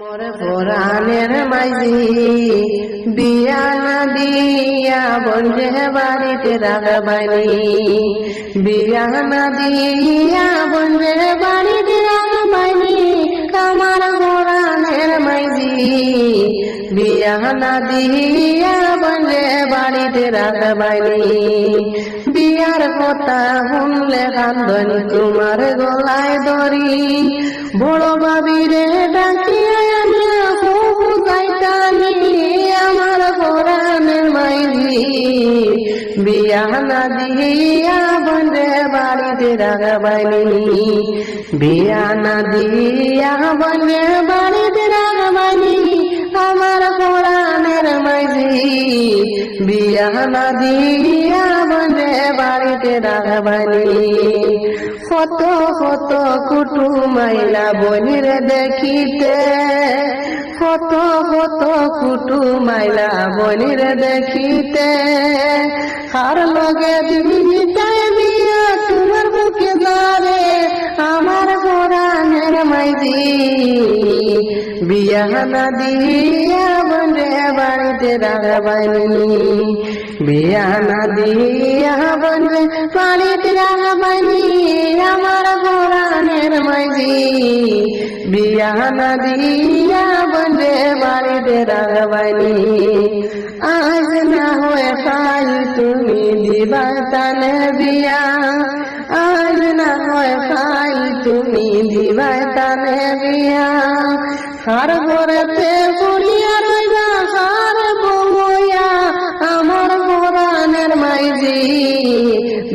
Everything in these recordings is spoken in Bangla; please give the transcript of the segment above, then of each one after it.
মোর পুরাণের মাঝি। বিয়া না দিয়া বন্ধে বাড়িতে রাখবানি বিয়া না দিয়া বন্ধে বাড়িতে রাখবানি আমার পুরাণের মাঝি। বিয়া না দিয়া বন্ধে বাড়িতে রাখবানি বিয়ার কথা শুনলে কান্দনি তোমার গলায় দড়ি। বড় বাবিরে ডাকিয়া বিয়া না দিয়া বন্ধে বাড়িতে রাখবানি বিয়া না দিয়া বন্ধে বাড়িতে রাখবানি আমার মাইজি বিয়া না দিয়া বন্ধে বাড়িতে রাখবানি কত কত কুটু মাইলা বনির দেখিতে। কত কত কুটু মাইলা বনির দেখিতে। আর লগে দিবি চাই বিয়া তোমার বুকে দারে আমার কোরআনের মাইজি বিয়া না দিয়া বন্ধে বাড়িতে রাখবানি বিয়া না দিয়া বন্ধে বাড়িতে রাখবানি আমার কোরআনের মাঝি বিয়া না দিয়া বন্ধে বাড়িতে রাখবানি আজ না হয়ে কাল তুমি দিবা তানে বিয়া আজ না হয় কাল তুমি দিবা তানে বিয়া হার ঘরেতে পড়িয়া রইবা হার বইয়া আমার কোরআনের মাইজি,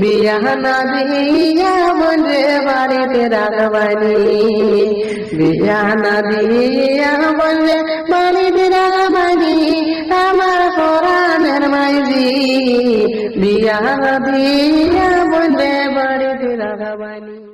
বিয়া না দিয়া বন্ধে বাড়িতে রাখবানি। বিয়া না দিয়া বন্ধে বাড়িতে রাখবানি। দিয়া বন্ধে বাড়িতে রাখবানি